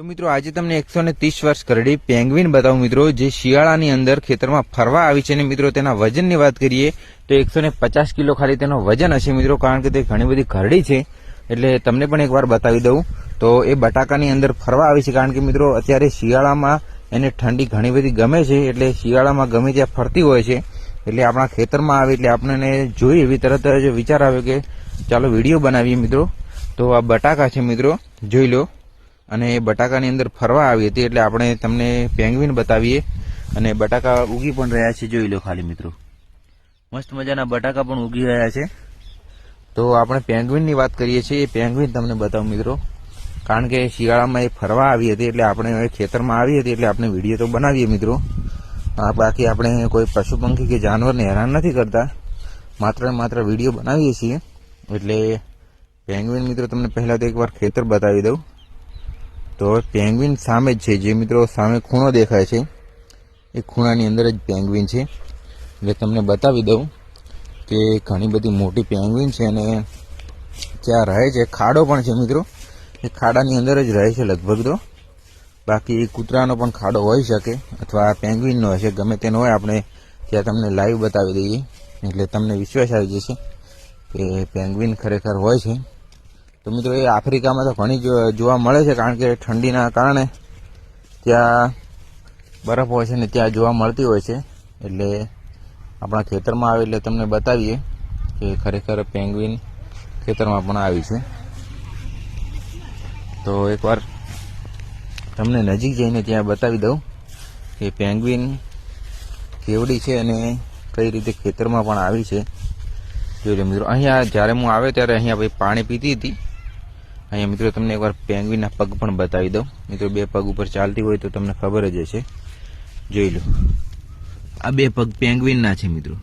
તો મિત્રો, આજે તમને એકસો ને ત્રીસ વર્ષ કરડી પેંગ્વિન બતાવું મિત્રો, જે શિયાળાની અંદર ખેતરમાં ફરવા આવી છે ને મિત્રો, તેના વજનની વાત કરીએ, તો એકસો ને પચાસ કિલો ખાલી તેનો વજન હશે મિત્રો, કારણ કે તે ઘણી બધી ઘરડી છે. એટલે તમને પણ એકવાર બતાવી દઉં. તો એ બટાકાની અંદર ફરવા આવી છે, કારણ કે મિત્રો, અત્યારે શિયાળામાં એને ઠંડી ઘણી બધી ગમે છે, એટલે શિયાળામાં ગમે ત્યાં ફરતી હોય છે. એટલે આપણા ખેતરમાં આવે, એટલે આપણને જોઈ એવી તરત જ વિચાર આવ્યો કે ચાલો વીડિયો બનાવીએ મિત્રો. તો આ બટાકા છે મિત્રો, જોઈ લો. અને એ બટાકાની અંદર ફરવા આવી હતી એટલે આપણે તમને પેંગ્વિન બતાવીએ. અને બટાકા ઉગી પણ રહ્યા છે, જોઈ લો ખાલી મિત્રો. મસ્ત મજાના બટાકા પણ ઉગી રહ્યા છે. તો આપણે પેંગ્વિનની વાત કરીએ છીએ. એ પેંગ્વિન તમને બતાવું મિત્રો. કારણ કે શિયાળામાં એ ફરવા આવી હતી એટલે આપણે ખેતરમાં આવી હતી એટલે આપણે વીડિયો તો બનાવીએ મિત્રો. બાકી આપણે કોઈ પશુ પંખી કે જાનવરને હેરાન નથી કરતા. માત્ર માત્ર વીડિયો બનાવીએ છીએ. એટલે પેંગ્વિન મિત્રો તમને પહેલાં તો એકવાર ખેતર બતાવી દઉં. તો હવે પેંગ્વિન સામે જ છે. જે મિત્રો સામે ખૂણો દેખાય છે, એ ખૂણાની અંદર જ પેંગ્વિન છે. એટલે તમને બતાવી દઉં કે ઘણી બધી મોટી પેંગ્વિન છે અને ત્યાં રહે છે, ખાડો પણ છે મિત્રો. એ ખાડાની અંદર જ રહે છે લગભગ તો. બાકી કૂતરાનો પણ ખાડો હોઈ શકે અથવા પેંગ્વિનનો હશે, ગમે તેનો હોય, આપણે ત્યાં તમને લાઈવ બતાવી દઈએ. એટલે તમને વિશ્વાસ આવી જશે કે પેંગ્વિન ખરેખર હોય છે. તો મિત્રો એ આફ્રિકામાં તો ઘણી જોવા મળે છે કારણ કે ઠંડીના કારણે ત્યાં બરફ હોય છે ને ત્યાં જોવા મળતી હોય છે. એટલે આપણા ખેતરમાં આવે એટલે તમને બતાવીએ કે ખરેખર પેંગ્વિન ખેતરમાં પણ આવી છે. તો એકવાર તમને નજીક જઈને ત્યાં બતાવી દઉં કે પેંગ્વિન કેવડી છે અને કઈ રીતે ખેતરમાં પણ આવી છે. જોઈ લો મિત્રો, અહીંયા જ્યારે હું આવ્યો ત્યારે અહીંયા ભાઈ પાણી પીતી હતી. અહીંયા મિત્રો તમને એકવાર પેંગ્વિનના પગ પણ બતાવી દઉં. મિત્રો બે પગ ઉપર ચાલતી હોય તો તમને ખબર જ હશે. જોઈ લો. આ બે પગ પેંગ્વિનના છે મિત્રો.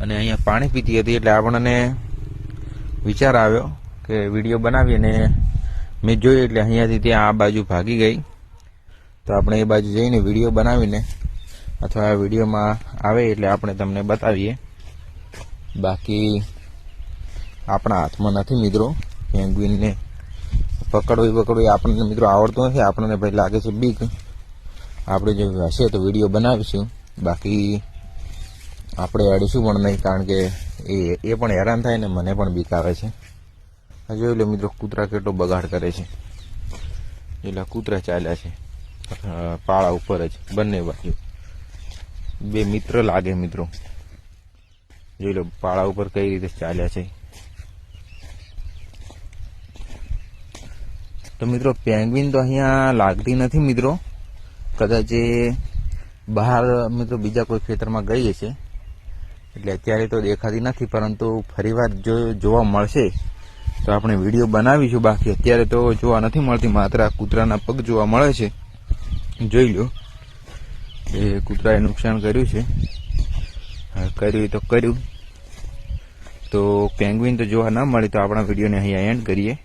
અને અહીંયા પાણી પીતી હતી એટલે આપણને વિચાર આવ્યો કે વીડિયો બનાવી અને મેં જોયું એટલે અહીંયાથી ત્યાં આ બાજુ ભાગી ગઈ. તો આપણે એ બાજુ જઈને વીડિયો બનાવીને અથવા વિડીયોમાં આવે એટલે આપણે તમને બતાવીએ. બાકી આપણા હાથમાં નથી મિત્રો, પેંગ્વિનને. પકડવું પકડવું આપણને મિત્રો આવડતું નથી, આપણને ભાઈ લાગે છે બીક. આપણે જો હશે તો વીડિયો બનાવીશું. બાકી આપણે અડીશું પણ નહીં, કારણ કે એ એ પણ હેરાન થાય ને મને પણ બીક આવે છે. જોઈ લો મિત્રો, કૂતરા કેટલો બગાડ કરે છે. એટલે કૂતરા ચાલ્યા છે. પાળા ઉપર જ, બંને બાજુ. બે મિત્ર લાગે મિત્રો. જોઈ લો, પાળા ઉપર કઈ રીતે ચાલ્યા છે. તો મિત્રો પેંગ્વિન તો અહીંયા લાગતી નથી મિત્રો. કદાચ એ બહાર, મિત્રો, બીજા કોઈ ખેતરમાં ગઈ હશે. એટલે અત્યારે તો દેખાતી નથી, પરંતુ ફરીવાર જો જોવા મળશે, તો આપણે વીડિયો બનાવીશું. બાકી અત્યારે તો જોવા નથી મળતી, માત્ર કૂતરાના પગ જોવા મળે છે. જોઈ લો. એ કૂતરાએ નુકસાન કર્યું છે. કર્યું તો કર્યું. તો પેંગ્વિન તો જોવા ના મળે, તો આપણા વિડીયોને અહીંયા એન્ડ કરીએ.